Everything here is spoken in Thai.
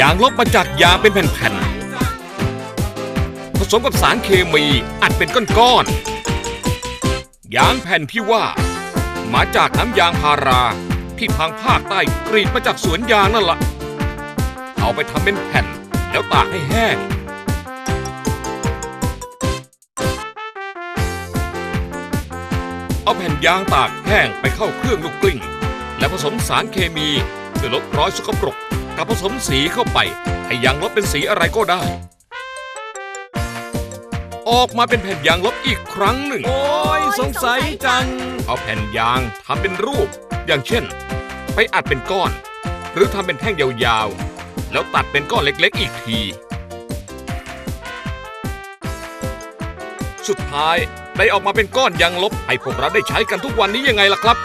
ยางลบมาจากยางเป็นแผ่นๆผสมกับสารเคมีอัดเป็นก้อนๆยางแผ่นที่ว่า มาจากน้ำยางพาราที่ทางภาคใต้กรีดมาจากสวนยางนั่นละ่ะ เอาไปทำเป็นแผ่นแล้วตากให้แห้งเอาแผ่นยางตากแห้งไปเข้าเครื่องลูกกลิ้ง และผสมสารเคมีเพื่อลดรอยสกปรก กับผสมสีเข้าไปให้ยางลบเป็นสีอะไรก็ได้ ออกมาเป็นแผ่นยางลบอีกครั้งหนึ่ง โอ้ยสงสัยจัง เอาแผ่นยางทำเป็นรูป อย่างเช่น ไปอัดเป็นก้อน หรือทำเป็นแท่งยาวๆ แล้วตัดเป็นก้อนเล็กๆ อีกที สุดท้ายได้ออกมาเป็นก้อนยางลบให้พวกเราได้ใช้กันทุกวันนี้ยังไงล่ะครับ